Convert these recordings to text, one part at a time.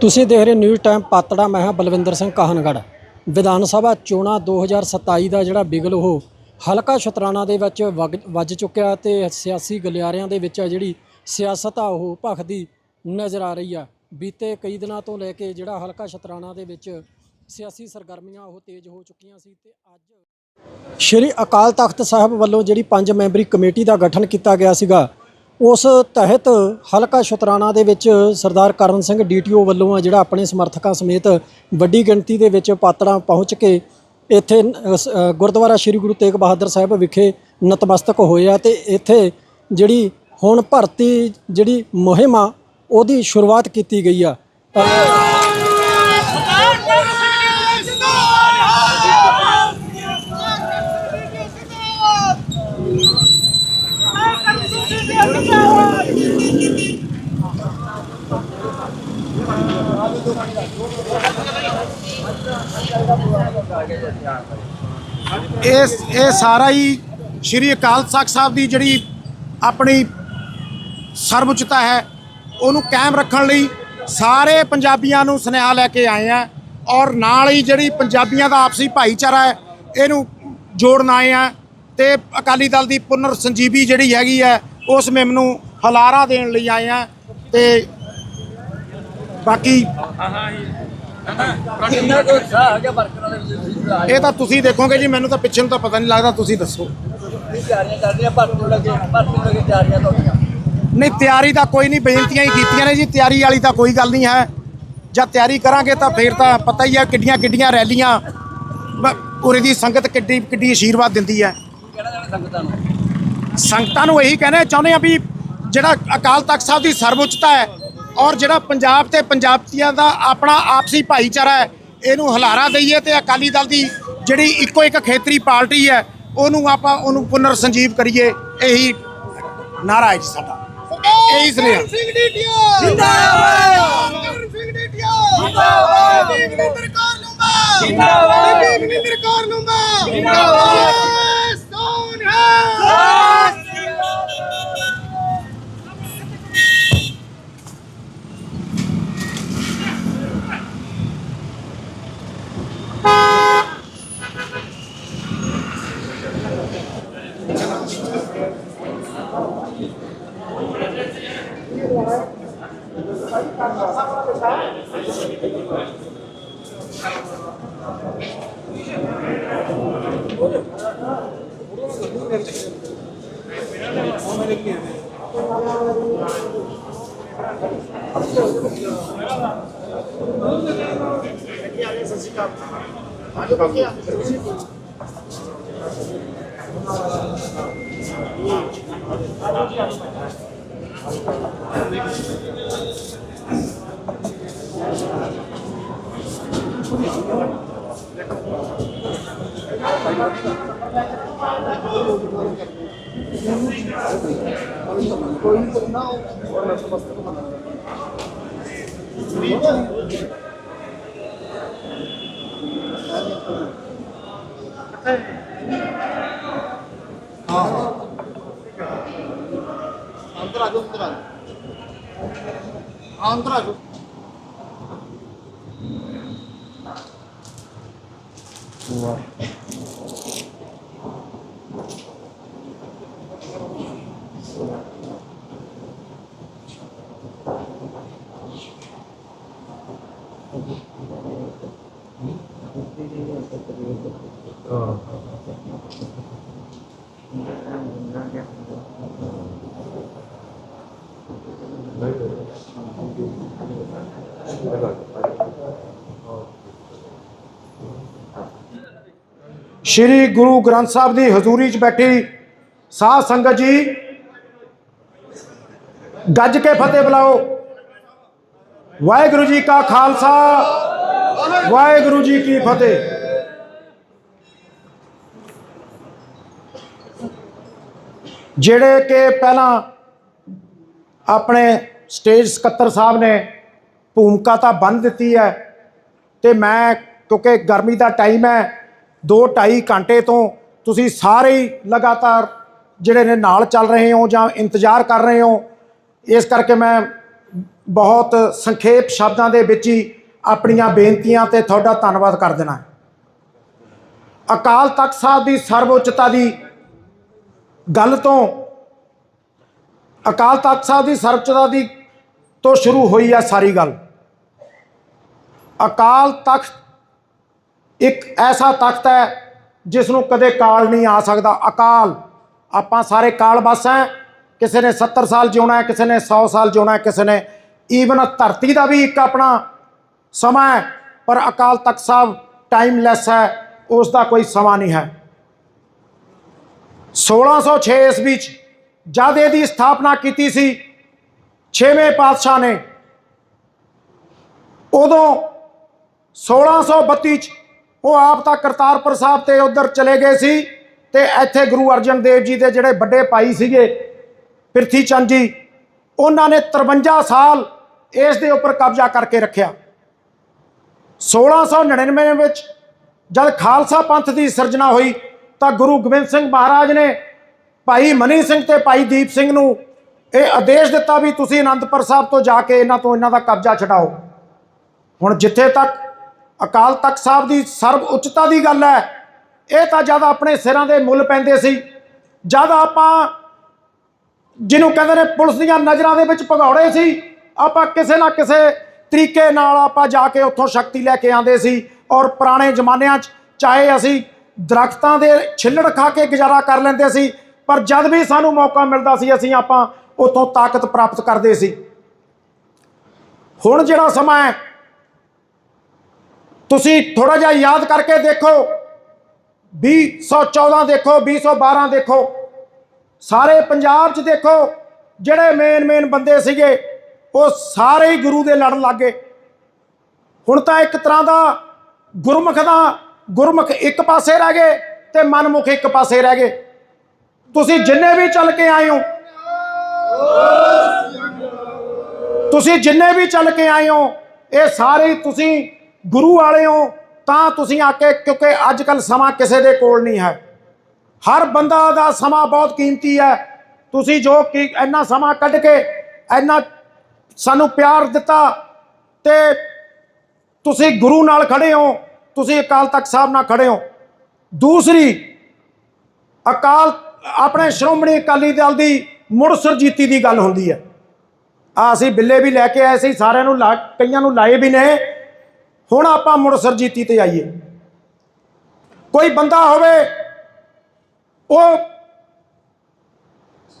ਤੁਸੀਂ ਦੇਖ ਰਹੇ ਨਿਊਜ਼ ਟਾਈਮ ਪਾਤੜਾ, ਮੈਂ ਹਾਂ ਬਲਵਿੰਦਰ ਸਿੰਘ ਕਾਹਨਗੜ੍ਹ। ਵਿਧਾਨ ਸਭਾ ਚੋਣਾਂ 2027 ਦਾ ਜਿਹੜਾ ਬਿਗਲ, ਉਹ ਹਲਕਾ ਸ਼ਤਰਾਣਾ ਦੇ ਵਿੱਚ ਵਗ- ਵੱਜ ਚੁੱਕਿਆ ਤੇ ਸਿਆਸੀ ਗਲਿਆਰਿਆਂ ਦੇ ਵਿੱਚ ਆ ਜਿਹੜੀ ਸਿਆਸਤ ਆ, ਉਹ ਭਖਦੀ ਨਜ਼ਰ ਆ ਰਹੀ ਆ। ਬੀਤੇ ਕਈ ਦਿਨਾਂ ਤੋਂ ਲੈ ਕੇ ਜਿਹੜਾ ਹਲਕਾ ਸ਼ਤਰਾਣਾ ਦੇ ਵਿੱਚ ਸਿਆਸੀ ਸਰਗਰਮੀਆਂ, ਉਹ ਤੇਜ਼ ਹੋ ਚੁੱਕੀਆਂ ਸੀ ਤੇ ਅੱਜ ਸ਼੍ਰੀ ਅਕਾਲ ਤਖਤ ਸਾਹਿਬ ਵੱਲੋਂ ਜਿਹੜੀ ਪੰਜ ਮੈਂਬਰੀ ਕਮੇਟੀ ਦਾ ਗਠਨ ਕੀਤਾ ਗਿਆ ਸੀਗਾ ਉਸ ਤਹਿਤ ਹਲਕਾ ਸ਼ਤਰਾਣਾ ਦੇ ਵਿੱਚ ਸਰਦਾਰ ਕਰਨ ਸਿੰਘ ਡੀਟੀਓ ਵੱਲੋਂ ਆ ਜਿਹੜਾ ਆਪਣੇ ਸਮਰਥਕਾਂ ਸਮੇਤ ਵੱਡੀ ਗਿਣਤੀ ਦੇ ਵਿੱਚ ਪਾਤੜਾਂ ਪਹੁੰਚ ਕੇ ਇੱਥੇ ਗੁਰਦੁਆਰਾ ਸ੍ਰੀ ਗੁਰੂ ਤੇਗ ਬਹਾਦਰ ਸਾਹਿਬ ਵਿਖੇ ਨਤਮਸਤਕ ਹੋਏ ਆ ਤੇ ਇੱਥੇ ਜਿਹੜੀ ਹੁਣ ਭਰਤੀ ਜਿਹੜੀ ਮੁਹਿੰਮ ਆ, ਉਹਦੀ ਸ਼ੁਰੂਆਤ ਕੀਤੀ ਗਈ ਆ। ਇਹ ਇਹ ਸਾਰਾ ਹੀ ਸ਼੍ਰੀ ਅਕਾਲ ਤਖਤ ਸਾਹਿਬ ਦੀ ਜਿਹੜੀ ਆਪਣੀ ਸਰਵਉੱਚਤਾ ਹੈ, ਉਹਨੂੰ ਕਾਇਮ ਰੱਖਣ ਲਈ ਸਾਰੇ ਪੰਜਾਬੀਆਂ ਨੂੰ ਸੁਨੇਹਾ ਲੈ ਕੇ ਆਏ ਆ ਔਰ ਨਾਲ ਹੀ ਜਿਹੜੀ ਪੰਜਾਬੀਆਂ ਦਾ ਆਪਸੀ ਭਾਈਚਾਰਾ ਹੈ, ਇਹਨੂੰ ਜੋੜਨ ਆਏ ਆ ਤੇ ਅਕਾਲੀ ਦਲ ਦੀ ਪੁਨਰ ਸੰਜੀਵੀ ਜਿਹੜੀ ਹੈਗੀ ਹੈ, ਉਸ ਮੁਹਿੰਮ ਨੂੰ ਹਲਾਰਾ ਦੇਣ ਲਈ ਆਏ ਆ ਤੇ ਬਾਕੀ ਕਿੰਨਾ ਕੁ ਉਤਸ਼ਾਹ ਹੈਗਾ ਵਰਕਰਾਂ ਦੇ ਵਿੱਚ ਇਹ ਤਾਂ ਤੁਸੀਂ ਦੇਖੋਗੇ ਜੀ ਮੈਨੂੰ ਤਾਂ ਪਿੱਛੇ ਨੂੰ ਤਾਂ ਪਤਾ ਨਹੀਂ ਲੱਗਦਾ ਤੁਸੀਂ ਦੱਸੋ। ਤਿਆਰੀਆਂ ਚੱਲ ਰਹੀਆਂ ਭਰਤੀ ਨੂੰ ਲੱਗੇ ਭਰਤੀ ਨੂੰ ਲੱਗੇ ਤਿਆਰੀਆਂ ਤੁਹਾਡੀਆਂ ਨਹੀਂ ਤਿਆਰੀ ਤਾਂ ਕੋਈ ਨਹੀਂ ਬੇਨਤੀਆਂ ਹੀ ਕੀਤੀਆਂ ਨੇ ਜੀ ਤਿਆਰੀ ਵਾਲੀ ਤਾਂ ਕੋਈ ਗੱਲ ਨਹੀਂ ਹੈ। ਜਦ ਤਿਆਰੀ ਕਰਾਂਗੇ ਤਾਂ ਫੇਰ ਤਾਂ ਪਤਾ ਹੀ ਹੈ ਕਿੱਡੀਆਂ ਕਿੱਡੀਆਂ ਰੈਲੀਆਂ ਬ- ਉਰੇ ਦੀ ਸੰਗਤ ਕਿੱਡੀ ਕਿੱਡੀ ਆਸ਼ੀਰਵਾਦ ਦਿੰਦੀ ਹੈ। ਕਹਿਣਾ ਚਾਹੁੰਦੇ ਸੰਗਤਾਂ ਨੂੰ? ਸੰਗਤਾਂ ਨੂੰ ਇਹੀ ਕਹਿਣਾ ਚਾਹੁੰਦੇ ਆ ਵੀ ਜਿਹੜਾ ਅਕਾਲ ਤਖਤ ਸਾਹਿਬ ਦੀ ਸਰਵਉੱਚਤਾ ਹੈ ਔਰ ਜਿਹੜਾ ਪੰਜਾਬ ਤੇ ਪੰਜਾਬੀਆਂ ਦਾ ਆਪਣਾ ਆਪਸੀ ਭਾਈਚਾਰਾ ਹੈ ਇਹਨੂੰ ਹਲਾਰਾ ਦਈਏ ਤੇ ਅਕਾਲੀ ਦਲ ਦੀ ਜਿਹੜੀ ਇੱਕੋ ਇੱਕ ਖੇਤਰੀ ਪਾਰਟੀ ਹੈ ਉਹਨੂੰ ਆਪਾਂ ਉਹਨੂੰ ਪੁਨਰ ਸੰਜੀਵ ਕਰੀਏ ਇਹੀ ਨਾਰਾ ਹੈ ਜੀ ਸਾਡਾ। ਇਹੀ ਸੁਨੇਹਾ। ਜਿੰਦਾਬਾਦ। ਜਿੰਦਾਬਾਦ। ਵਿੰਦਰ ਕੌਰ ਲੂੰਬਾ ਜਿੰਦਾਬਾਦ ਸੋਨਿਆ ਅੰਦਰ ਆ ਜਾਓ ਅੰਦਰ ਆ ਜਾਓ ਅੰਦਰ ਆ ਜਾਓ ਸ਼੍ਰੀ ਗੁਰੂ ਗ੍ਰੰਥ ਸਾਹਿਬ ਦੀ ਹਜ਼ੂਰੀ 'ਚ ਬੈਠੀ ਸਾਧ ਸੰਗਤ ਜੀ, ਗੱਜ ਕੇ ਫਤਿਹ ਬੁਲਾਓ। ਵਾਹਿਗੁਰੂ ਜੀ ਕਾ ਖਾਲਸਾ, ਵਾਹਿਗੁਰੂ ਜੀ ਕੀ ਫਤਿਹ। ਜਿਹੜੇ ਕਿ ਪਹਿਲਾਂ ਆਪਣੇ ਸਟੇਜ ਸਕੱਤਰ ਸਾਹਿਬ ਨੇ ਭੂਮਿਕਾ ਤਾਂ ਬੰਨ ਦਿੱਤੀ ਹੈ ਤੇ ਮੈਂ, ਕਿਉਂਕਿ ਗਰਮੀ ਦਾ ਟਾਈਮ ਹੈ 2.5 ਘੰਟੇ ਤੋਂ ਤੁਸੀਂ ਸਾਰੇ ਹੀ ਲਗਾਤਾਰ ਜਿਹੜੇ ਨੇ ਨਾਲ ਚੱਲ ਰਹੇ ਹੋ ਜਾਂ ਇੰਤਜ਼ਾਰ ਕਰ ਰਹੇ ਹੋ, ਇਸ ਕਰਕੇ ਮੈਂ ਬਹੁਤ ਸੰਖੇਪ ਸ਼ਬਦਾਂ ਦੇ ਵਿੱਚ ਹੀ ਆਪਣੀਆਂ ਬੇਨਤੀਆਂ ਤੇ ਤੁਹਾਡਾ ਧੰਨਵਾਦ ਕਰ ਦੇਣਾ ਅਕਾਲ ਤਖਤ ਸਾਹਿਬ ਦੀ ਸਰਵਉੱਚਤਾ ਦੀ ਗੱਲ ਤੋਂ ਅਕਾਲ ਤਖਤ ਸਾਹਿਬ ਦੀ ਸਰਵਉੱਚਤਾ ਦੀ ਤੋਂ ਸ਼ੁਰੂ ਹੋਈ ਹੈ ਸਾਰੀ ਗੱਲ। ਅਕਾਲ ਤਖਤ ਇੱਕ ਐਸਾ ਤਖਤ ਹੈ ਜਿਸ ਨੂੰ ਕਦੇ ਕਾਲ ਨਹੀਂ ਆ ਸਕਦਾ, ਅਕਾਲ। ਆਪਾਂ ਸਾਰੇ ਕਾਲ ਬਸ ਹੈ। ਕਿਸੇ ਨੇ 70 ਸਾਲ ਜਿਉਣਾ ਹੈ, ਕਿਸੇ ਨੇ 100 ਸਾਲ ਜਿਉਣਾ ਹੈ, ਕਿਸੇ ਨੇ ਈਵਨ ਧਰਤੀ ਦਾ ਵੀ ਇੱਕ ਆਪਣਾ ਸਮਾਂ ਹੈ, ਪਰ ਅਕਾਲ ਤਖਤ ਸਾਹਿਬ ਟਾਈਮਲੈਸ ਹੈ ਉਸ ਦਾ ਕੋਈ ਸਮਾਂ ਨਹੀਂ ਹੈ। 1606 ਈਸਵੀ ਚ ਜਦ ਇਹਦੀ ਸਥਾਪਨਾ ਕੀਤੀ ਸੀ, ਛੇਵੇਂ ਪਾਤਸ਼ਾਹ ਨੇ, ਉਦੋਂ 1632 ਚ ਉਹ ਆਪ ਤਾਂ ਕਰਤਾਰਪੁਰ ਸਾਹਿਬ ਤੇ ਉਧਰ ਚਲੇ ਗਏ ਸੀ ਤੇ ਇੱਥੇ ਗੁਰੂ ਅਰਜਨ ਦੇਵ ਜੀ ਦੇ ਜਿਹੜੇ ਵੱਡੇ ਭਾਈ ਸੀਗੇ, ਪ੍ਰਿਥੀ ਚੰਦ ਜੀ, ਉਹਨਾਂ ਨੇ 53 ਸਾਲ ਇਸ ਦੇ ਉੱਪਰ ਕਬਜ਼ਾ ਕਰਕੇ ਰੱਖਿਆ। 1699 ਵਿੱਚ ਜਦ ਖਾਲਸਾ ਪੰਥ ਦੀ ਸਿਰਜਣਾ ਹੋਈ, ਤਾਂ ਗੁਰੂ ਗੋਬਿੰਦ ਸਿੰਘ ਮਹਾਰਾਜ ਨੇ ਭਾਈ ਮਨੀ ਸਿੰਘ ਤੇ ਭਾਈ ਦੀਪ ਸਿੰਘ ਨੂੰ ਇਹ ਆਦੇਸ਼ ਦਿੱਤਾ ਵੀ ਤੁਸੀਂ ਅਨੰਦਪੁਰ ਸਾਹਿਬ ਤੋਂ ਜਾ ਕੇ ਇਹਨਾਂ ਤੋਂ ਇਹਨਾਂ ਦਾ ਕਬਜ਼ਾ ਛਡਾਓ। ਹੁਣ ਜਿੱਥੇ ਤੱਕ ਅਕਾਲ ਤਖਤ ਸਾਹਿਬ ਦੀ ਸਰਬ ਉੱਚਤਾ ਦੀ ਗੱਲ ਹੈ। ਇਹ ਤਾਂ ਜਦ ਆਪਣੇ ਸਿਰਾਂ ਦੇ ਮੁੱਲ ਪੈਂਦੇ ਸੀ। ਜਦ ਆਪਾਂ ਜਿਹਨੂੰ ਕਹਿੰਦੇ ਨੇ ਪੁਲਿਸ ਦੀਆਂ ਨਜ਼ਰਾਂ ਦੇ ਵਿੱਚ ਭਗੌੜੇ ਸੀ, ਆਪਾਂ ਕਿਸੇ ਨਾ ਕਿਸੇ ਤਰੀਕੇ ਨਾਲ ਆਪਾਂ ਜਾ ਕੇ ਉੱਥੋਂ ਸ਼ਕਤੀ ਲੈ ਕੇ ਆਂਦੇ ਸੀ ਔਰ ਪੁਰਾਣੇ ਜ਼ਮਾਨਿਆਂ 'ਚ ਚਾਹੇ ਅਸੀਂ ਦਰਖਤਾਂ ਦੇ ਛਿੱਲੜ ਖਾ ਕੇ ਗੁਜ਼ਾਰਾ ਕਰ ਲੈਂਦੇ ਸੀ, ਪਰ ਜਦ ਵੀ ਸਾਨੂੰ ਮੌਕਾ ਮਿਲਦਾ ਸੀ, ਅਸੀਂ ਆਪਾਂ ਉੱਥੋਂ ਤਾਕਤ ਪ੍ਰਾਪਤ ਕਰਦੇ ਸੀ। ਹੁਣ ਜਿਹੜਾ ਸਮਾਂ ਹੈ ਤੁਸੀਂ ਥੋੜਾ ਜਿਹਾ ਯਾਦ ਕਰਕੇ ਦੇਖੋ। 2014 ਦੇਖੋ 2012 ਦੇਖੋ। ਸਾਰੇ ਪੰਜਾਬ 'ਚ ਦੇਖੋ, ਜਿਹੜੇ ਮੇਨ ਮੇਨ ਬੰਦੇ ਸੀਗੇ, ਉਹ ਸਾਰੇ ਹੀ ਗੁਰੂ ਦੇ ਲੜਨ ਲੱਗੇ ਹੁਣ ਤਾਂ ਇੱਕ ਤਰ੍ਹਾਂ ਦਾ ਗੁਰਮੁਖ ਦਾ ਗੁਰਮੁਖ ਇੱਕ ਪਾਸੇ ਰਹਿ ਗਏ ਤੇ ਮਨਮੁਖ ਇੱਕ ਪਾਸੇ ਰਹਿ ਗਏ। ਤੁਸੀਂ ਜਿੰਨੇ ਵੀ ਚੱਲ ਕੇ ਆਏ ਹੋ, ਤੁਸੀਂ ਜਿੰਨੇ ਵੀ ਚੱਲ ਕੇ ਆਏ ਹੋ, ਇਹ ਸਾਰੇ ਤੁਸੀਂ ਗੁਰੂ ਵਾਲੇ ਹੋ ਤਾਂ ਤੁਸੀਂ ਆ ਕੇ, ਕਿਉਂਕਿ ਅੱਜ ਕੱਲ ਸਮਾਂ ਕਿਸੇ ਦੇ ਕੋਲ ਨਹੀਂ ਹੈ। ਹਰ ਬੰਦਾ ਦਾ ਸਮਾਂ ਬਹੁਤ ਕੀਮਤੀ ਹੈ। ਤੁਸੀਂ ਜੋ ਕਿ ਇੰਨਾ ਸਮਾਂ ਕੱਢ ਕੇ, ਇੰਨਾ ਸਾਨੂੰ ਪਿਆਰ ਦਿੱਤਾ ਤੇ ਤੁਸੀਂ ਗੁਰੂ ਨਾਲ ਖੜੇ ਹੋ, ਤੁਸੀਂ ਅਕਾਲ ਤਖਤ ਸਾਹਿਬ ਨਾਲ ਖੜੇ ਹੋ। ਦੂਸਰੀ, ਅਕਾਲ, ਆਪਣੇ ਸ਼੍ਰੋਮਣੀ ਅਕਾਲੀ ਦਲ ਦੀ ਮੁੜ ਸੁਰਜੀਤੀ ਦੀ ਗੱਲ ਹੁੰਦੀ ਹੈ। ਆ ਅਸੀਂ ਬਿੱਲੇ ਵੀ ਲੈ ਕੇ ਆਏ ਸੀ, ਸਾਰਿਆਂ ਨੂੰ ਲਾ, ਕਈਆਂ ਨੂੰ ਲਾਏ ਵੀ ਨੇ। ਹੁਣ ਆਪਾਂ ਮੁੜ ਸੁਰਜੀਤੀ ਤੇ ਆਈਏ। ਕੋਈ ਬੰਦਾ ਹੋਵੇ, ਉਹ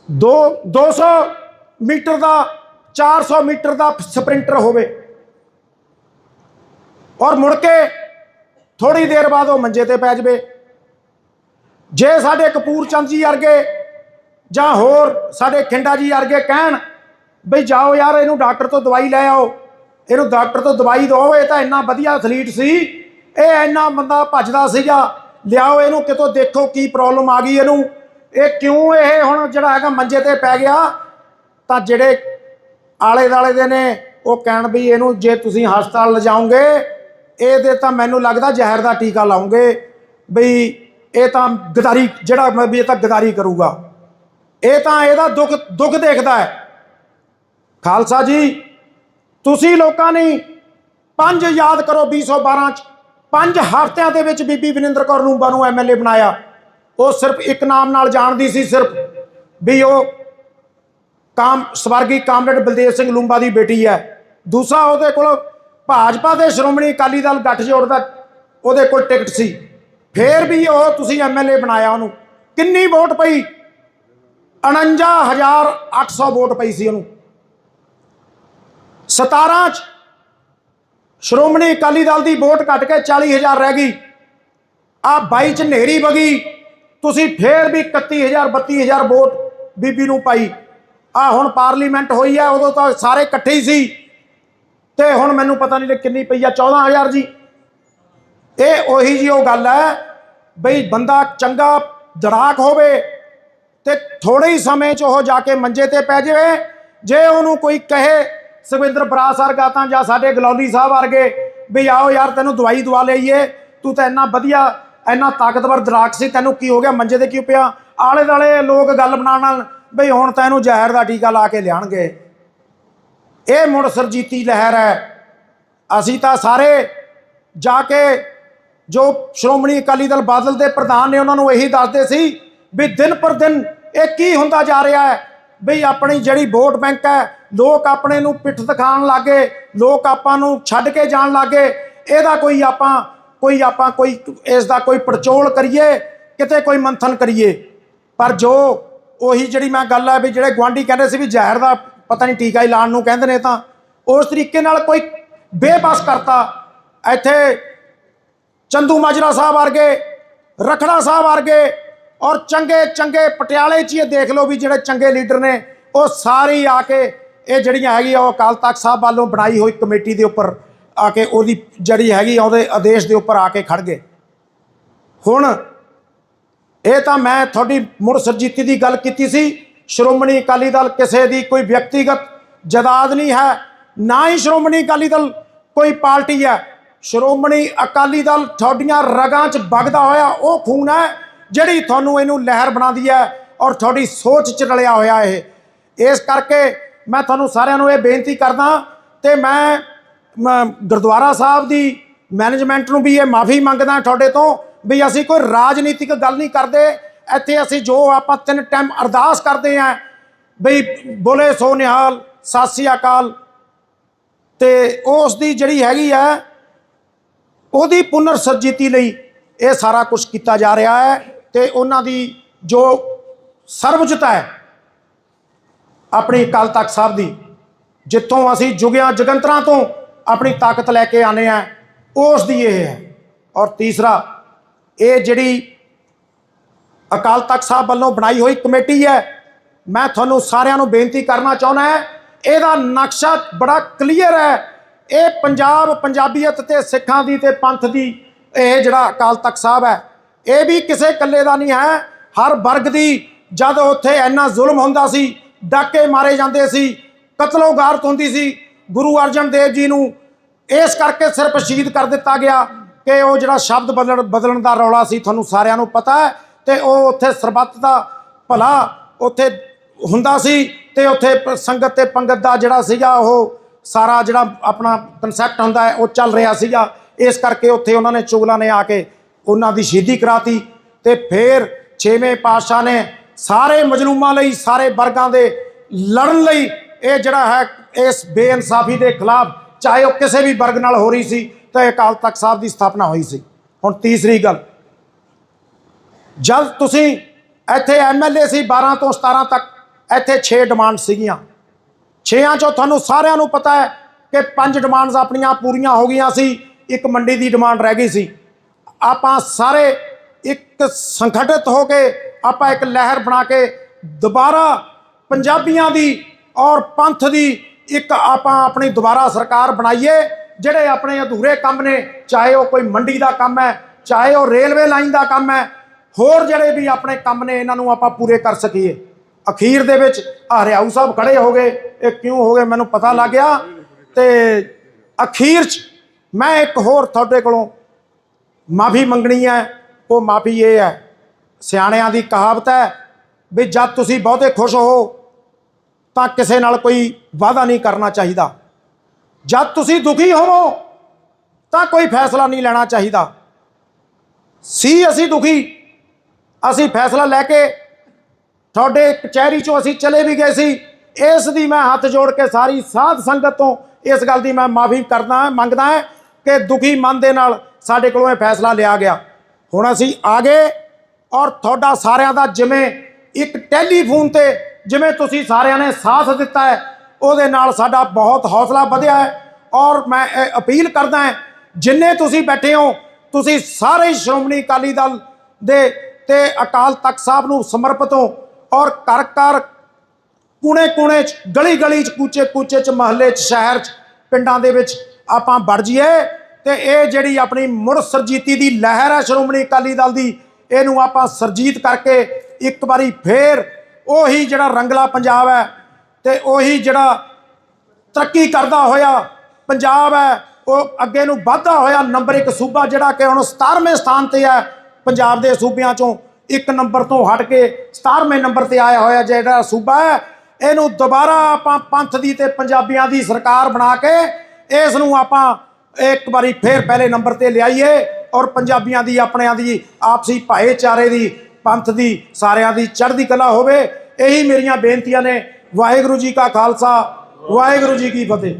ਦੋ 200 ਮੀਟਰ ਦਾ 400 ਮੀਟਰ ਦਾ ਸਪ੍ਰਿੰਟਰ ਹੋਵੇ ਔਰ ਮੁੜ ਕੇ ਥੋੜੀ ਦੇਰ ਬਾਅਦ ਉਹ ਮੰਜੇ ਤੇ ਪੈ ਜਵੇ। ਜੇ ਸਾਡੇ ਕਪੂਰ ਚੰਦ ਜੀ ਵਰਗੇ ਜਾਂ ਹੋਰ ਸਾਡੇ ਖਿੰਡਾ ਜੀ ਵਰਗੇ ਕਹਿਣ, ਬਈ ਜਾਓ ਯਾਰ, ਇਹਨੂੰ ਡਾਕਟਰ ਤੋਂ ਦਵਾਈ ਲੈ ਆਓ। ਇਹਨੂੰ ਡਾਕਟਰ ਤੋਂ ਦਵਾਈ ਦਿਓ, ਇਹ ਤਾਂ ਇੰਨਾ ਵਧੀਆ ਐਥਲੀਟ ਸੀ। ਇਹ ਇੰਨਾ ਬੰਦਾ ਭੱਜਦਾ ਸੀਗਾ। ਲਿਆਓ ਇਹਨੂੰ, ਕਿਤੋਂ ਦੇਖੋ ਕੀ ਪ੍ਰੋਬਲਮ ਆ ਗਈ ਇਹਨੂੰ। ਇਹ ਕਿਉਂ ਇਹ ਹੁਣ ਜਿਹੜਾ ਹੈਗਾ ਮੰਜੇ ਤੇ ਪੈ ਗਿਆ? ਤਾਂ ਜਿਹੜੇ ਆਲੇ ਦਾਲੇ ਦੇ ਨੇ, ਉਹ ਕਹਿਣ ਵੀ ਇਹਨੂੰ ਜੇ ਤੁਸੀਂ ਹਸਪਤਾਲ ਲਿਜਾਓਗੇ, ਇਹਦੇ ਤਾਂ ਮੈਨੂੰ ਲੱਗਦਾ ਜ਼ਹਿਰ ਦਾ ਟੀਕਾ ਲਾਉਂਗੇ ਬਈ ਇਹ ਤਾਂ ਗਦਾਰੀ, ਜਿਹੜਾ ਵੀ ਇਹ ਤਾਂ ਗਦਾਰੀ ਕਰੂਗਾ। ਇਹ ਤਾਂ ਇਹਦਾ ਦੁੱਖ ਦੁੱਖ ਦੇਖਦਾ ਹੈ। ਖਾਲਸਾ ਜੀ ਤੁਸੀਂ ਲੋਕਾਂ ਨੇ ਪੰਜ ਯਾਦ ਕਰੋ 2012 ਚ। ਪੰਜ ਹਫ਼ਤਿਆਂ ਦੇ ਵਿੱਚ ਬੀਬੀ ਵਿਨਿੰਦਰ ਕੌਰ ਲੂੰਬਾ ਨੂੰ ਐਮਐਲਏ ਬਣਾਇਆ। ਉਹ ਸਿਰਫ ਇੱਕ ਨਾਮ ਨਾਲ ਜਾਣਦੀ ਸੀ ਸਿਰਫ ਵੀ ਉਹ ਕਾਮ, ਸਵਰਗੀ ਕਾਮਰੇਡ ਬਲਦੇਵ ਸਿੰਘ ਲੂੰਬਾ ਦੀ ਬੇਟੀ ਹੈ। ਦੂਸਰਾ ਉਹਦੇ ਕੋਲ ਭਾਜਪਾ ਦੇ ਸ਼੍ਰੋਮਣੀ ਅਕਾਲੀ ਦਲ ਗੱਠਜੋੜ ਦਾ ਉਹਦੇ ਕੋਲ ਟਿਕਟ ਸੀ। ਫੇਰ ਵੀ ਉਹ ਤੁਸੀਂ ਐਮਐਲਏ ਬਣਾਇਆ ਉਹਨੂੰ। ਕਿੰਨੀ ਵੋਟ ਪਈ? 49800 ਵੋਟ ਪਈ ਸੀ ਉਹਨੂੰ। 17 ਚ ਸ਼੍ਰੋਮਣੀ ਅਕਾਲੀ ਦਲ ਦੀ ਵੋਟ ਘਟ ਕੇ 40000 ਰਹਿ ਗਈ। ਆ 22 ਚ ਨੇਰੀ ਬਗੀ ਤੁਸੀਂ ਫੇਰ ਵੀ 31000 32000 ਵੋਟ ਬੀਬੀ ਨੂੰ ਪਾਈ। ਆ ਹੁਣ ਪਾਰਲੀਮੈਂਟ ਹੋਈ ਹੈ ਉਦੋਂ ਤਾਂ ਸਾਰੇ ਇਕੱਠੇ ਹੀ ਸੀ। ਤੇ ਹੁਣ ਮੈਨੂੰ ਪਤਾ ਨਹੀਂ ਕਿੰਨੀ ਪਈ ਆ 14000 ਜੀ। ਇਹ ਉਹੀ ਜੀ ਉਹ ਗੱਲ ਹੈ ਬਈ ਬੰਦਾ ਚੰਗਾ ਦੜਾਕ ਹੋਵੇ ਤੇ ਥੋੜੇ ਹੀ ਸਮੇਂ 'ਚ ਉਹ ਜਾ ਕੇ ਮੰਜੇ ਤੇ ਪੈ ਜਾਵੇ। ਜੇ ਉਹਨੂੰ ਕੋਈ ਕਹੇ ਸੁਖਵਿੰਦਰ ਬਰਾਸ ਵਰਗਾ ਤਾਂ ਜਾਂ ਸਾਡੇ ਗਲੌਲੀ ਸਾਹਿਬ ਵਰਗੇ ਵੀ ਆਓ ਯਾਰ ਤੈਨੂੰ ਦਵਾਈ ਦਵਾ ਲਈਏ, ਤੂੰ ਤਾਂ ਇੰਨਾ ਵਧੀਆ, ਇੰਨਾ ਤਾਕਤਵਰ ਦਰਾਕ ਸੀ, ਤੈਨੂੰ ਕੀ ਹੋ ਗਿਆ, ਮੰਜੇ ਤੇ ਕਿਉਂ ਪਿਆ? ਆਲੇ ਦਾਲੇ ਲੋਕ ਗੱਲ ਬਣਾਉਣ ਨਾਲ ਬਈ ਹੁਣ ਤੈਨੂੰ ਜ਼ਹਿਰ ਦਾ ਟੀਕਾ ਲਾ ਕੇ ਲਿਆਣਗੇ ਇਹ ਮੁੜ ਸਰਜੀਤੀ ਲਹਿਰ ਹੈ। ਅਸੀਂ ਤਾਂ ਸਾਰੇ ਜਾ ਕੇ ਜੋ ਸ਼੍ਰੋਮਣੀ ਅਕਾਲੀ ਦਲ ਬਾਦਲ ਦੇ ਪ੍ਰਧਾਨ ਨੇ ਉਹਨਾਂ ਨੂੰ ਇਹੀ ਦੱਸਦੇ ਸੀ ਵੀ ਦਿਨ ਪਰ ਦਿਨ ਇਹ ਕੀ ਹੁੰਦਾ ਜਾ ਰਿਹਾ ਹੈ? ਵੀ ਆਪਣੀ ਜਿਹੜੀ ਵੋਟ ਬੈਂਕ ਹੈ, ਲੋਕ ਆਪਣੇ ਨੂੰ ਪਿੱਠ ਦਿਖਾਉਣ ਲੱਗੇ, ਲੋਕ ਆਪਾਂ ਨੂੰ ਛੱਡ ਕੇ ਜਾਣ ਲੱਗੇ। ਇਹਦਾ ਕੋਈ ਆਪਾਂ ਕੋਈ ਆਪਾਂ ਕੋਈ ਇਸ ਦਾ ਕੋਈ ਪੜਚੋਲ ਕਰੀਏ, ਕਿਤੇ ਕੋਈ ਮੰਥਨ ਕਰੀਏ। ਪਰ ਜੋ ਉਹੀ ਜਿਹੜੀ ਮੈਂ ਗੱਲ ਹੈ ਵੀ ਜਿਹੜੇ ਗਵਾਂਢੀ ਕਹਿੰਦੇ ਸੀ ਵੀ ਜ਼ਹਿਰ ਦਾ ਪਤਾ ਨਹੀਂ ਟੀਕਾ ਹੀ ਲਾਉਣ ਨੂੰ ਕਹਿੰਦੇ ਨੇ ਤਾਂ, ਉਸ ਤਰੀਕੇ ਨਾਲ ਕੋਈ ਬੇਬਸ ਕਰਤਾ। ਇੱਥੇ ਚੰਦੂ ਮਾਜਰਾ ਸਾਹਿਬ ਵਰਗੇ, ਰਖੜਾ ਸਾਹਿਬ ਵਰਗੇ ਔਰ ਚੰਗੇ ਚੰਗੇ ਪਟਿਆਲੇ 'ਚ ਇਹ ਦੇਖ ਲਓ ਵੀ ਜਿਹੜੇ ਚੰਗੇ ਲੀਡਰ ਨੇ, ਉਹ ਸਾਰੇ ਹੀ ਆ ਕੇ ਇਹ ਜਿਹੜੀਆਂ ਹੈਗੀ ਉਹ ਅਕਾਲ ਤਖਤ ਸਾਹਿਬ ਵੱਲੋਂ ਬਣਾਈ ਹੋਈ ਕਮੇਟੀ ਦੇ ਉੱਪਰ ਆ ਕੇ ਉਹਦੀ ਜਿਹੜੀ ਹੈਗੀ ਆ, ਉਹਦੇ ਆਦੇਸ਼ ਦੇ ਉੱਪਰ ਆ ਕੇ ਖੜ ਗਏ। ਹੁਣ ਇਹ ਤਾਂ ਮੈਂ ਤੁਹਾਡੀ ਮੁੜ ਸਰਜੀਤੀ ਦੀ ਗੱਲ ਕੀਤੀ ਸੀ, ਸ਼੍ਰੋਮਣੀ ਅਕਾਲੀ ਦਲ ਕਿਸੇ ਦੀ ਕੋਈ ਵਿਅਕਤੀਗਤ ਜਦਾਦ ਨਹੀਂ ਹੈ, ਨਾ ਹੀ ਸ਼੍ਰੋਮਣੀ ਅਕਾਲੀ ਦਲ ਕੋਈ ਪਾਰਟੀ ਹੈ। ਸ਼੍ਰੋਮਣੀ ਅਕਾਲੀ ਦਲ ਤੁਹਾਡੀਆਂ ਰਗਾਂ 'ਚ ਵਗਦਾ ਹੋਇਆ ਉਹ ਖੂਨ ਹੈ ਜਿਹੜੀ ਤੁਹਾਨੂੰ ਇਹਨੂੰ ਲਹਿਰ ਬਣਾਉਂਦੀ ਹੈ ਔਰ ਤੁਹਾਡੀ ਸੋਚ 'ਚ ਰਲਿਆ ਹੋਇਆ ਇਹ। ਇਸ ਕਰਕੇ ਮੈਂ ਤੁਹਾਨੂੰ ਸਾਰਿਆਂ ਨੂੰ ਇਹ ਬੇਨਤੀ ਕਰਦਾ ਤੇ ਮੈਂ, ਮ- ਗੁਰਦੁਆਰਾ ਸਾਹਿਬ ਦੀ ਮੈਨੇਜਮੈਂਟ ਨੂੰ ਵੀ ਇਹ ਮਾਫੀ ਮੰਗਦਾ ਤੁਹਾਡੇ ਤੋਂ ਵੀ ਅਸੀਂ ਕੋਈ ਰਾਜਨੀਤਿਕ ਗੱਲ ਨਹੀਂ ਕਰਦੇ। ਇੱਥੇ ਅਸੀਂ ਜੋ ਆਪਾਂ ਤਿੰਨ ਟਾਈਮ ਅਰਦਾਸ ਕਰਦੇ ਆਂ ਬਈ ਬੋਲੇ ਸੋ ਨਿਹਾਲ, ਸਤਿ ਸ੍ਰੀ ਅਕਾਲ। ਤੇ ਉਸ ਦੀ ਜਿਹੜੀ ਹੈਗੀ ਆ, ਉਹਦੀ ਪੁਨਰ ਸਰਜੀਤੀ ਲਈ ਇਹ ਸਾਰਾ ਕੁਝ ਕੀਤਾ ਜਾ ਰਿਹਾ ਹੈ। ਤੇ ਉਹਨਾਂ ਦੀ ਜੋ ਸਰਵਉੱਚਤਾ ਹੈ, ਆਪਣੀ ਅਕਾਲ ਤਖਤ ਸਾਹਿਬ ਦੀ, ਜਿੱਥੋਂ ਅਸੀਂ ਜੁਗਿਆਂ ਜਗੰਤਰਾਂ ਤੋਂ ਆਪਣੀ ਤਾਕਤ ਲੈ ਕੇ ਆਨੇ ਆ ਉਸ ਦੀ ਇਹ ਹੈ। ਔਰ ਤੀਸਰਾ, ਇਹ ਜਿਹੜੀ ਅਕਾਲ ਤਖਤ ਸਾਹਿਬ ਵੱਲੋਂ ਬਣਾਈ ਹੋਈ ਕਮੇਟੀ ਹੈ, ਮੈਂ ਤੁਹਾਨੂੰ ਸਾਰਿਆਂ ਨੂੰ ਬੇਨਤੀ ਕਰਨਾ ਚਾਹੁੰਦਾ ਹੈ, ਇਹਦਾ ਨਕਸ਼ਾ ਬੜਾ ਕਲੀਅਰ ਹੈ। ਇਹ ਪੰਜਾਬ ਪੰਜਾਬੀਅਤ ਤੇ ਸਿੱਖਾਂ ਦੀ ਤੇ ਪੰਥ ਦੀ ਇਹ ਜਿਹੜਾ ਅਕਾਲ ਤਖਤ ਸਾਹਿਬ ਹੈ ਇਹ ਵੀ ਕਿਸੇ ਇਕੱਲੇ ਦਾ ਨਹੀਂ ਹੈ। ਹਰ ਵਰਗ ਦੀ ਜਦ ਉੱਥੇ ਇੰਨਾ ਜ਼ੁਲਮ ਹੁੰਦਾ ਸੀ, ਡਾਕੇ ਮਾਰੇ ਜਾਂਦੇ ਸੀ ਕਤਲੋ ਗਾਰਤ ਹੁੰਦੀ ਸੀ, ਗੁਰੂ ਅਰਜਨ ਦੇਵ ਜੀ ਨੂੰ ਇਸ ਕਰਕੇ ਸਿਰਫ ਸ਼ਹੀਦ ਕਰ ਦਿੱਤਾ ਗਿਆ ਕਿ ਉਹ ਜਿਹੜਾ ਸ਼ਬਦ ਬਦਲਣ ਬਦਲਣ ਦਾ ਰੌਲਾ ਸੀ, ਤੁਹਾਨੂੰ ਸਾਰਿਆਂ ਨੂੰ ਪਤਾ ਹੈ ਤੇ ਉਹ ਉੱਥੇ ਸਰਬੱਤ ਦਾ ਭਲਾ ਉੱਥੇ ਹੁੰਦਾ ਸੀ ਤੇ ਉੱਥੇ ਸੰਗਤ ਤੇ ਪੰਗਤ ਦਾ ਜਿਹੜਾ ਸੀਗਾ, ਉਹ ਸਾਰਾ ਜਿਹੜਾ ਆਪਣਾ ਕਨਸੈਪਟ ਹੁੰਦਾ ਹੈ, ਉਹ ਚੱਲ ਰਿਹਾ ਸੀਗਾ। ਇਸ ਕਰਕੇ ਉੱਥੇ ਉਹਨਾਂ ਨੇ ਚੁਗਲਾਂ ਨੇ ਆ ਕੇ ਉਹਨਾਂ ਦੀ ਸ਼ਹੀਦੀ ਕਰਾਤੀ ਤੇ ਫਿਰ ਛੇਵੇਂ ਪਾਤਸ਼ਾਹ ਨੇ ਸਾਰੇ ਮਜਲੂਮਾਂ ਲਈ, ਸਾਰੇ ਵਰਗਾਂ ਦੇ ਲੜਨ ਲਈ ਇਹ ਜਿਹੜਾ ਹੈ, ਇਸ ਬੇਇਨਸਾਫੀ ਦੇ ਖਿਲਾਫ ਚਾਹੇ ਉਹ ਕਿਸੇ ਵੀ ਵਰਗ ਨਾਲ ਹੋ ਰਹੀ ਸੀ ਤਾਂ ਇਹ ਅਕਾਲ ਤਖਤ ਸਾਹਿਬ ਦੀ ਸਥਾਪਨਾ ਹੋਈ ਸੀ। ਹੁਣ ਤੀਸਰੀ ਗੱਲ, ਜਦ ਤੁਸੀਂ ਇੱਥੇ ਐਮਐਲਏ ਸੀ 12 ਤੋਂ 17 ਤੱਕ, ਇੱਥੇ 6 ਡਿਮਾਂਡ ਸੀਗੀਆਂ। 6ਾਂ ਚੋਂ ਤੁਹਾਨੂੰ ਸਾਰਿਆਂ ਨੂੰ ਪਤਾ ਹੈ ਕਿ ਪੰਜ ਡਿਮਾਂਡਸ ਆਪਣੀਆਂ ਪੂਰੀਆਂ ਹੋ ਗਈਆਂ ਸੀ, ਇੱਕ ਮੰਡੀ ਦੀ ਡਿਮਾਂਡ ਰਹਿ ਗਈ ਸੀ। ਆਪਾਂ ਸਾਰੇ ਇੱਕ ਸੰਗਠਿਤ ਹੋ ਕੇ, ਆਪਾਂ ਇੱਕ ਲਹਿਰ ਬਣਾ ਕੇ ਦੁਬਾਰਾ ਪੰਜਾਬੀਆਂ ਦੀ ਔਰ ਪੰਥ ਦੀ ਇੱਕ ਆਪਾਂ ਆਪਣੀ ਦੁਬਾਰਾ ਸਰਕਾਰ ਬਣਾਈਏ, ਜਿਹੜੇ ਆਪਣੇ ਅਧੂਰੇ ਕੰਮ ਨੇ, ਚਾਹੇ ਉਹ ਕੋਈ ਮੰਡੀ ਦਾ ਕੰਮ ਹੈ, ਚਾਹੇ ਉਹ ਰੇਲਵੇ ਲਾਈਨ ਦਾ ਕੰਮ ਹੈ, ਹੋਰ ਜਿਹੜੇ ਵੀ ਆਪਣੇ ਕੰਮ ਨੇ, ਇਹਨਾਂ ਨੂੰ ਆਪਾਂ ਪੂਰੇ ਕਰ ਸਕੀਏ। ਅਖੀਰ ਦੇ ਵਿੱਚ ਹਰਿਆਊ ਸਾਹਿਬ ਖੜੇ ਹੋ ਗਏ, ਇਹ ਕਿਉਂ ਹੋ ਗਏ ਮੈਨੂੰ ਪਤਾ ਲੱਗ ਗਿਆ ਤੇ ਅਖੀਰ 'ਚ ਮੈਂ ਇੱਕ ਹੋਰ ਤੁਹਾਡੇ ਕੋਲੋਂ ਮਾਫੀ ਮੰਗਣੀ ਹੈ, ਉਹ ਮਾਫੀ ਇਹ ਹੈ। ਸਿਆਣਿਆਂ ਦੀ ਕਹਾਵਤ ਹੈ ਵੀ ਜਦ ਤੁਸੀਂ ਬਹੁਤੇ ਖੁਸ਼ ਹੋ ਤਾਂ ਕਿਸੇ ਨਾਲ ਕੋਈ ਵਾਅਦਾ ਨਹੀਂ ਕਰਨਾ ਚਾਹੀਦਾ। ਜਦ ਤੁਸੀਂ ਦੁਖੀ ਹੋਵੋ ਤਾਂ ਕੋਈ ਫੈਸਲਾ ਨਹੀਂ ਲੈਣਾ ਚਾਹੀਦਾ। ਸੀ ਅਸੀਂ ਦੁਖੀ, ਅਸੀਂ ਫੈਸਲਾ ਲੈ ਕੇ ਤੁਹਾਡੇ ਕਚਹਿਰੀ ਚੋਂ ਅਸੀਂ ਚਲੇ ਵੀ ਗਏ ਸੀ। ਇਸ ਦੀ ਮੈਂ ਹੱਥ ਜੋੜ ਕੇ ਸਾਰੀ ਸਾਧ ਸੰਗਤ ਤੋਂ ਇਸ ਗੱਲ ਦੀ ਮੈਂ ਮਾਫੀ ਕਰਦਾ ਹਾਂ ਮੰਗਦਾ ਹਾਂ ਕਿ ਦੁਖੀ ਮਨ ਦੇ ਨਾਲ ਸਾਡੇ ਕੋਲੋਂ ਇਹ ਫੈਸਲਾ ਲਿਆ ਗਿਆ। ਹੁਣ ਅਸੀਂ ਆ ਗਏ ਔਰ ਤੁਹਾਡਾ ਸਾਰਿਆਂ ਦਾ ਜਿਵੇਂ ਇੱਕ ਟੈਲੀਫੋਨ ਤੇ ਜਿਵੇਂ ਤੁਸੀਂ ਸਾਰਿਆਂ ਨੇ ਸਾਥ ਦਿੱਤਾ ਹੈ, ਉਹਦੇ ਨਾਲ ਸਾਡਾ ਬਹੁਤ ਹੌਸਲਾ ਵਧਿਆ ਹੈ ਔਰ ਮੈਂ ਇਹ ਅਪੀਲ ਕਰਦਾ ਹਾਂ, ਜਿੰਨੇ ਤੁਸੀਂ ਬੈਠੇ ਹੋ, ਤੁਸੀਂ ਸਾਰੇ ਸ਼੍ਰੋਮਣੀ ਅਕਾਲੀ ਦਲ ਦੇ ਤੇ ਅਕਾਲ ਤਖਤ ਸਾਹਿਬ ਨੂੰ ਸਮਰਪਿਤ ਹੋ ਔਰ ਘਰ ਘਰ ਕੋਨੇ ਕੋਨੇ ਚ, ਗਲੀ ਗਲੀ ਚ, ਕੂਚੇ ਕੂਚੇ ਚ, ਮਹੱਲੇ ਚ, ਸ਼ਹਿਰ ਚ, ਪਿੰਡਾਂ ਦੇ ਵਿੱਚ ਆਪਾਂ ਵੜ ਜਾਈਏ ਤੇ ਇਹ ਜਿਹੜੀ ਆਪਣੀ ਮੁੜ ਸਰਜੀਤੀ ਦੀ ਲਹਿਰ ਹੈ ਸ਼੍ਰੋਮਣੀ ਅਕਾਲੀ ਦਲ ਦੀ, ਇਹਨੂੰ ਆਪਾਂ ਸਰਜੀਤ ਕਰਕੇ ਇੱਕ ਵਾਰੀ ਫੇਰ ਉਹੀ ਜਿਹੜਾ ਰੰਗਲਾ ਪੰਜਾਬ ਹੈ ਤੇ ਉਹੀ ਜਿਹੜਾ ਤਰੱਕੀ ਕਰਦਾ ਹੋਇਆ ਪੰਜਾਬ ਹੈ, ਉਹ ਅੱਗੇ ਨੂੰ ਵਧਦਾ ਹੋਇਆ ਨੰਬਰ 1 ਸੂਬਾ ਜਿਹੜਾ ਕਿ ਹੁਣ 17ਵੇਂ ਸਥਾਨ ਤੇ ਹੈ ਪੰਜਾਬ ਦੇ ਸੂਬਿਆਂ ਚੋਂ, ਇੱਕ ਨੰਬਰ ਤੋਂ ਹਟ ਕੇ 17ਵੇਂ ਨੰਬਰ ਤੇ ਆਇਆ ਹੋਇਆ ਜਿਹੜਾ ਸੂਬਾ ਹੈ, ਇਹਨੂੰ ਦੁਬਾਰਾ ਆਪਾਂ ਪੰਥ ਦੀ ਤੇ ਪੰਜਾਬੀਆਂ ਦੀ ਸਰਕਾਰ ਬਣਾ ਕੇ ਇਸ ਨੂੰ ਆਪਾਂ ਇੱਕ ਵਾਰੀ ਫੇਰ ਪਹਿਲੇ ਨੰਬਰ ਤੇ ਲਿਆਈਏ ਔਰ ਪੰਜਾਬੀਆਂ ਦੀ ਆਪਣਿਆਂ ਦੀ ਆਪਸੀ ਭਾਈਚਾਰੇ ਦੀ ਪੰਥ ਦੀ ਸਾਰਿਆਂ ਦੀ ਚੜ੍ਹਦੀ ਕਲਾ ਹੋਵੇ ਇਹੀ ਮੇਰੀਆਂ ਬੇਨਤੀਆਂ ਨੇ। ਵਾਹਿਗੁਰੂ ਜੀ ਕਾ ਖਾਲਸਾ ਵਾਹਿਗੁਰੂ ਜੀ ਕੀ ਫਤਿਹ।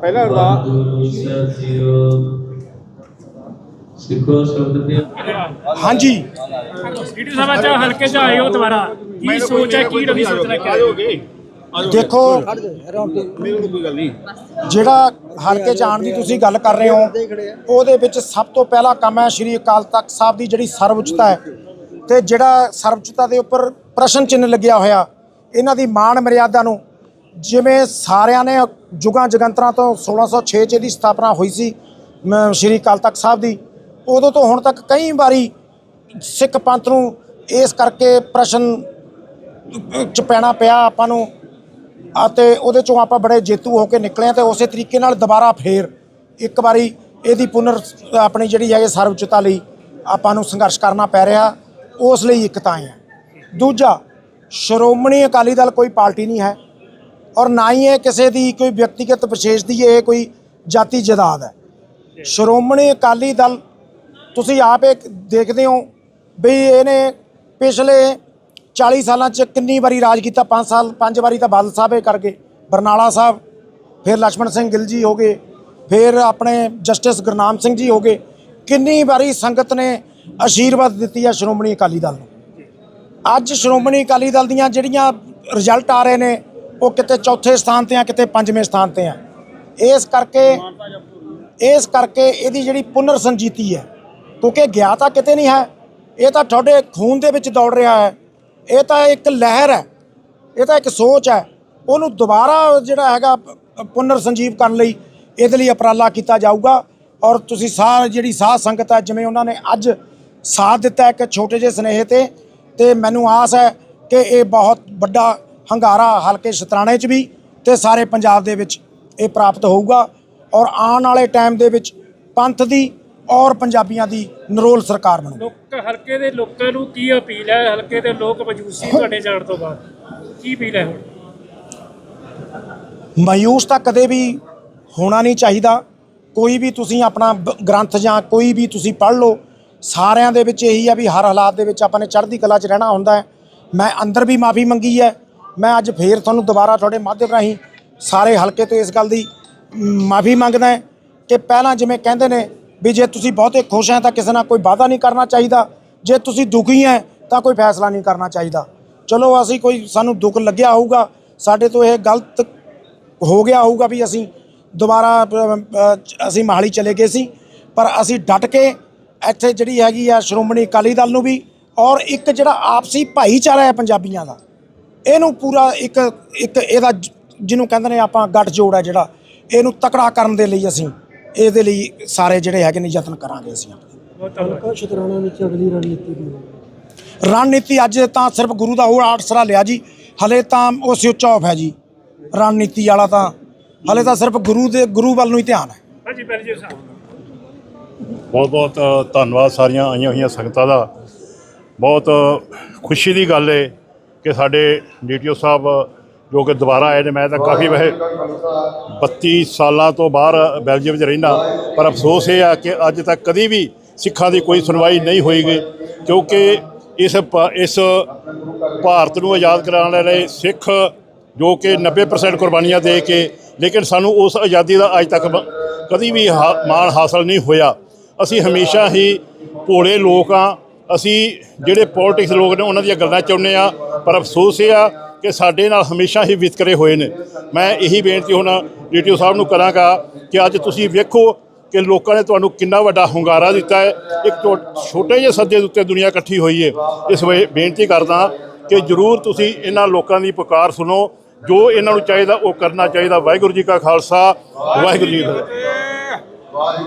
ਪਹਿਲਾਂ ਅਰਦਾਸ। ਸਿੱਖੋ ਸ਼ਬਦ ਦੇ ਹਾਂਜੀ। ਵੀਡੀਓ ਸਭਾ ਚ ਹਲਕੇ ਚ ਆਏ ਹੋ ਦੁਬਾਰਾ। ਕੀ ਸੋਚ ਹੈ ਕੀ ਨਵੀਂ ਸੋਚ ਲੈ ਕੇ? ਦੇਖੋ ਜਿਹੜਾ ਹਲਕੇ ਜਾਣ ਦੀ ਤੁਸੀਂ ਗੱਲ ਕਰ ਰਹੇ ਹੋ ਉਹਦੇ ਵਿੱਚ ਸਭ ਤੋਂ ਪਹਿਲਾ ਕੰਮ ਹੈ ਸ਼੍ਰੀ ਅਕਾਲ ਤਖਤ ਸਾਹਿਬ ਦੀ ਜਿਹੜੀ ਸਰਵਉੱਚਤਾ ਹੈ। ਤੇ ਜਿਹੜਾ ਸਰਵਉੱਚਤਾ ਦੇ ਉੱਪਰ ਪ੍ਰਸ਼ਨ ਚਿੰਨ੍ਹ ਲੱਗਿਆ ਹੋਇਆ ਇਹਨਾਂ ਦੀ ਮਾਣ ਮਰਿਆਦਾ ਨੂੰ ਜਿਵੇਂ ਸਾਰਿਆਂ ਨੇ ਜੁਗਾਂ ਜਗੰਤਰਾਂ ਤੋਂ 1606 ਚ ਇਹਦੀ ਸਥਾਪਨਾ ਹੋਈ ਸੀ ਮ- ਸ਼੍ਰੀ ਅਕਾਲ ਤਖਤ ਸਾਹਿਬ ਦੀ ਉਦੋਂ ਤੋਂ ਹੁਣ ਤੱਕ ਕਈ ਵਾਰੀ ਸਿੱਖ ਪੰਥ ਨੂੰ ਇਸ ਕਰਕੇ ਪ੍ਰਸ਼ਨ ਚ ਪੈਣਾ ਪਿਆ ਆਪਾਂ ਨੂੰ, ਅਤੇ ਉਹਦੇ ਚੋਂ ਆਪਾਂ ਬੜੇ ਜੇਤੂ ਹੋ ਕੇ ਨਿਕਲੇ ਹਾਂ ਤੇ ਉਸੇ ਤਰੀਕੇ ਨਾਲ ਦੁਬਾਰਾ ਫੇਰ ਇੱਕ ਵਾਰੀ ਇਹਦੀ ਪੁਨਰ ਆਪਣੀ ਜਿਹੜੀ ਹੈ ਸਰਵਉੱਚਤਾ ਲਈ ਆਪਾਂ ਨੂੰ ਸੰਘਰਸ਼ ਕਰਨਾ ਪੈ ਰਿਹਾ, ਉਸ ਲਈ ਇੱਕ ਤਾਂ ਹੈ। ਦੂਜਾ, ਸ਼੍ਰੋਮਣੀ ਅਕਾਲੀ ਦਲ ਕੋਈ ਪਾਰਟੀ ਨਹੀਂ ਹੈ ਔਰ ਨਾ ਹੀ ਇਹ ਕਿਸੇ ਦੀ ਕੋਈ ਵਿਅਕਤੀਗਤ ਵਿਸ਼ੇਸ਼ ਦੀ ਇਹ ਕੋਈ ਜਾਤੀ ਜਦਾਦ ਹੈ। ਸ਼੍ਰੋਮਣੀ ਅਕਾਲੀ ਦਲ ਤੁਸੀਂ ਆਪ ਇਹ ਦੇਖਦੇ ਹੋ ਵੀ ਇਹਨੇ ਪਿਛਲੇ 40 ਸਾਲਾਂ 'ਚ ਕਿੰਨੀ ਵਾਰੀ ਰਾਜ ਕੀਤਾ? 5 ਸਾਲ 5 ਵਾਰੀ ਤਾਂ ਬਾਦਲ ਸਾਹਿਬ ਇਹ ਕਰਕੇ ਬਰਨਾਲਾ ਸਾਹਿਬ, ਫਿਰ ਲక్ష్మణ ਸਿੰਘ ਗਿੱਲ ਜੀ ਹੋ ਗਏ, ਫਿਰ ਆਪਣੇ ਜਸਟਿਸ ਗੁਰਨਾਮ ਸਿੰਘ ਜੀ ਹੋ ਗਏ। ਕਿੰਨੀ ਵਾਰੀ ਸੰਗਤ ਨੇ ਅਸ਼ੀਰਵਾਦ ਦਿੱਤੀ ਹੈ ਸ਼੍ਰੋਮਣੀ ਅਕਾਲੀ ਦਲ ਨੂੰ? ਅੱਜ ਸ਼੍ਰੋਮਣੀ ਅਕਾਲੀ ਦਲ ਦੀਆਂ ਜਿਹੜੀਆਂ ਰਿਜ਼ਲਟ ਆ ਰਹੇ ਨੇ, ਉਹ ਕਿਤੇ ਚੌਥੇ ਸਥਾਨ ਤੇ ਆ, ਕਿਤੇ ਪੰਜਵੇਂ ਸਥਾਨ ਤੇ ਆ। ਇਸ ਕਰਕੇ ਇਸ ਕਰਕੇ ਇਹਦੀ ਜਿਹੜੀ ਪੁਨਰ ਸੰਜੀਤੀ ਹੈ ਕਿਉਂਕਿ ਗਿਆ ਤਾਂ ਕਿਤੇ ਨਹੀਂ ਹੈ। ਇਹ ਤਾਂ ਤੁਹਾਡੇ ਖੂਨ ਦੇ ਵਿੱਚ ਦੌੜ ਰਿਹਾ ਹੈ। ਇਹ ਤਾਂ ਇੱਕ ਲਹਿਰ ਹੈ। ਇਹ ਤਾਂ ਇੱਕ ਸੋਚ ਹੈ। ਉਹਨੂੰ ਦੁਬਾਰਾ ਜਿਹੜਾ ਹੈਗਾ ਪੁਨਰ ਸੰਜੀਵ ਕਰਨ ਲਈ ਇਹਦੇ ਲਈ ਉਪਰਾਲਾ ਕੀਤਾ ਜਾਊਗਾ। ਔਰ ਤੁਸੀਂ ਸਾਰ ਜਿਹੜੀ ਸਾਧ ਸੰਗਤ ਹੈ, ਜਿਵੇਂ ਉਹਨਾਂ ਨੇ ਅੱਜ ਸਾਥ ਦਿੱਤਾ ਇੱਕ ਛੋਟੇ ਜਿਹੇ ਸਨੇਹ ਤੇ ਤੇ ਮੈਨੂੰ ਆਸ ਹੈ ਕਿ ਇਹ ਬਹੁਤ ਵੱਡਾ ਹੰਗਾਰਾ ਹਲਕੇ ਸ਼ਤਰਾਣੇ 'ਚ ਵੀ ਤੇ ਸਾਰੇ ਪੰਜਾਬ ਦੇ ਵਿੱਚ ਇਹ ਪ੍ਰਾਪਤ ਹੋਊਗਾ। ਔਰ ਆਉਣ ਵਾਲੇ ਟਾਈਮ ਦੇ ਵਿੱਚ ਪੰਥ ਦੀ ਔਰ ਪੰਜਾਬੀਆਂ ਦੀ ਨਰੋਲ ਸਰਕਾਰ ਬਣੂ। ਲੋਕ ਹਲਕੇ ਦੇ ਲੋਕਾਂ ਨੂੰ ਕੀ ਅਪੀਲ ਹੈ? ਹਲਕੇ ਦੇ ਲੋਕ ਮਜੂਸੀ ਤੁਹਾਡੇ ਜਾਣ ਤੋਂ ਬਾਅਦ। ਕੀ ਅਪੀਲ ਹੈ ਹੁਣ? ਮਾਯੂਸ ਤਾਂ ਕਦੇ ਵੀ ਹੋਣਾ ਨਹੀਂ ਚਾਹੀਦਾ। ਕੋਈ ਵੀ ਤੁਸੀਂ ਆਪਣਾ ਬ- ਗ੍ਰੰਥ ਜਾਂ ਕੋਈ ਵੀ ਤੁਸੀਂ ਪੜ੍ਹ ਲਓ ਸਾਰਿਆਂ ਦੇ ਵਿੱਚ ਇਹੀ ਆ ਵੀ ਹਰ ਹਾਲਾਤ ਦੇ ਵਿੱਚ ਆਪਾਂ ਨੇ ਚੜ੍ਹਦੀ ਕਲਾ 'ਚ ਰਹਿਣਾ ਹੁੰਦਾ ਹੈ। ਮੈਂ ਅੰਦਰ ਵੀ ਮਾਫੀ ਮੰਗੀ ਹੈ। ਮੈਂ ਅੱਜ ਫੇਰ ਤੁਹਾਨੂੰ ਦੁਬਾਰਾ ਤੁਹਾਡੇ ਮਾਧਿਅਮ ਰਾਹੀਂ ਸਾਰੇ ਹਲਕੇ ਤੋਂ ਇਸ ਗੱਲ ਦੀ ਮਾਫੀ ਮੰਗਦਾ ਹਾਂ ਕਿ ਪਹਿਲਾਂ ਜਿਵੇਂ ਕਹਿੰਦੇ ਨੇ ਵੀ ਜੇ ਤੁਸੀਂ ਬਹੁਤੇ ਖੁਸ਼ ਹੈ ਤਾਂ ਕਿਸੇ ਨਾਲ ਕੋਈ ਵਾਅਦਾ ਨਹੀਂ ਕਰਨਾ ਚਾਹੀਦਾ। ਜੇ ਤੁਸੀਂ ਦੁਖੀ ਹੈ ਤਾਂ ਕੋਈ ਫੈਸਲਾ ਨਹੀਂ ਕਰਨਾ ਚਾਹੀਦਾ। ਚਲੋ ਅਸੀਂ ਕੋਈ ਸਾਨੂੰ ਦੁੱਖ ਲੱਗਿਆ ਹੋਊਗਾ, ਸਾਡੇ ਤੋਂ ਇਹ ਗਲਤ ਹੋ ਗਿਆ ਹੋਊਗਾ ਵੀ ਅਸੀਂ ਦੁਬਾਰਾ ਅਸੀਂ ਮਹਾਲੀ ਚਲੇ ਗਏ ਸੀ। ਪਰ ਅਸੀਂ ਡਟ ਕੇ ਇੱਥੇ ਜਿਹੜੀ ਹੈਗੀ ਆ ਸ਼੍ਰੋਮਣੀ ਅਕਾਲੀ ਦਲ ਨੂੰ ਵੀ ਔਰ ਇੱਕ ਜਿਹੜਾ ਆਪਸੀ ਭਾਈਚਾਰਾ ਹੈ ਪੰਜਾਬੀਆਂ ਦਾ, ਇਹਨੂੰ ਪੂਰਾ ਇੱਕ ਇੱਕ ਇਹਦਾ ਜਿਹਨੂੰ ਕਹਿੰਦੇ ਨੇ ਆਪਾਂ ਗੱਠ ਜੋੜ ਹੈ ਜਿਹੜਾ, ਇਹਨੂੰ ਤਕੜਾ ਕਰਨ ਦੇ ਲਈ ਅਸੀਂ ਇਹਦੇ ਲਈ ਸਾਰੇ ਜਿਹੜੇ ਹੈਗੇ ਨੇ ਯਤਨ ਕਰਾਂਗੇ ਅਸੀਂ ਆਪਣੇ। ਬਹੁਤ ਧੰਨਵਾਦ ਹਲਕਾ ਸ਼ਤਰਾਣਾ ਵਿੱਚ ਅਗਲੀ ਰਣਨੀਤੀ ਕੀ ਹੋਵੇਗੀ? ਰਣਨੀਤੀ ਅੱਜ ਤਾਂ ਸਿਰਫ ਗੁਰੂ ਦਾ ਹੋਰ ਆਸਰਾ ਲਿਆ ਜੀ ਹਲੇ ਤਾਂ ਉਹ ਸਵਿਚ ਆਫ ਹੈ ਜੀ। ਰਣਨੀਤੀ ਵਾਲਾ ਤਾਂ ਹਲੇ ਤਾਂ ਸਿਰਫ ਗੁਰੂ ਦੇ ਗੁਰੂ ਵੱਲ ਨੂੰ ਹੀ ਧਿਆਨ ਹੈ। ਹਾਂਜੀ ਮੈਨੇਜਰ ਸਾਹਿਬ ਬਹੁਤ ਬਹੁਤ ਧੰਨਵਾਦ ਸਾਰੀਆਂ ਆਈਆਂ ਹੋਈਆਂ ਸੰਗਤਾਂ ਦਾ। ਬਹੁਤ ਖੁਸ਼ੀ ਦੀ ਗੱਲ ਏ ਕਿ ਸਾਡੇ ਡੀਟੀਓ ਸਾਹਿਬ ਜੋ ਕਿ ਦੁਬਾਰਾ ਆਏ ਨੇ, ਮੈਂ ਤਾਂ ਕਾਫੀ ਵੈਸੇ 32 ਸਾਲਾਂ ਤੋਂ ਬਾਹਰ ਬੈਲਜੀਅਮ 'ਚ ਰਹਿਣਾ ਪਰ ਅਫਸੋਸ ਇਹ ਆ ਕਿ ਅੱਜ ਤੱਕ ਕਦੀ ਵੀ ਸਿੱਖਾਂ ਦੀ ਕੋਈ ਸੁਣਵਾਈ ਨਹੀਂ ਹੋਈਗੀ, ਕਿਉਂਕਿ ਇਸ ਪ- ਇਸ ਭਾਰਤ ਨੂੰ ਆਜ਼ਾਦ ਕਰਾਉਣ ਲਈ ਸਿੱਖ ਜੋ ਕਿ 90% ਕੁਰਬਾਨੀਆਂ ਦੇ ਕੇ, ਲੇਕਿਨ ਸਾਨੂੰ ਉਸ ਆਜ਼ਾਦੀ ਦਾ ਅੱਜ ਤੱਕ ਮ- ਕਦੀ ਵੀ ਹਾ- ਮਾਣ ਹਾਸਲ ਨਹੀਂ ਹੋਇਆ। ਅਸੀਂ ਹਮੇਸ਼ਾ ਹੀ ਭੋਲੇ ਲੋਕ ਆ ਅਸੀਂ ਜਿਹੜੇ ਪੋਲਿਟਿਕਸ ਲੋਕ ਨੇ, ਉਹਨਾਂ ਦੀਆਂ ਗੱਲਾਂ ਚਾਹੁੰਦੇ ਆ ਪਰ ਅਫਸੋਸ ਇਹ ਆ ਕਿ ਸਾਡੇ ਨਾਲ ਹਮੇਸ਼ਾ ਹੀ ਵਿਤਕਰੇ ਹੋਏ ਨੇ। ਮੈਂ ਇਹੀ ਬੇਨਤੀ ਹੁਣ ਡੀਟੀਓ ਸਾਹਿਬ ਨੂੰ ਕਰਾਂਗਾ ਕਿ ਅੱਜ ਤੁਸੀਂ ਵੇਖੋ ਕਿ ਲੋਕਾਂ ਨੇ ਤੁਹਾਨੂੰ ਕਿੰਨਾ ਵੱਡਾ ਹੁੰਗਾਰਾ ਦਿੱਤਾ ਹੈ। ਇੱਕ ਛੋ- ਛੋਟੇ ਜਿਹੇ ਸੱਦੇ ਦੇ ਉੱਤੇ ਦੁਨੀਆ ਇਕੱਠੀ ਹੋਈ ਹੈ ਇਸ ਵੇ ਬੇਨਤੀ ਕਰਦਾ ਕਿ ਜਰੂਰ ਤੁਸੀਂ ਇਹਨਾਂ ਲੋਕਾਂ ਦੀ ਪੁਕਾਰ ਸੁਣੋ। ਜੋ ਇਹਨਾਂ ਨੂੰ ਚਾਹੀਦਾ ਉਹ ਕਰਨਾ ਚਾਹੀਦਾ। ਵਾਹਿਗੁਰੂ ਜੀ ਕਾ ਖਾਲਸਾ, ਵਾਹਿਗੁਰੂ ਜੀ ਕੀ ਫਤਿਹ।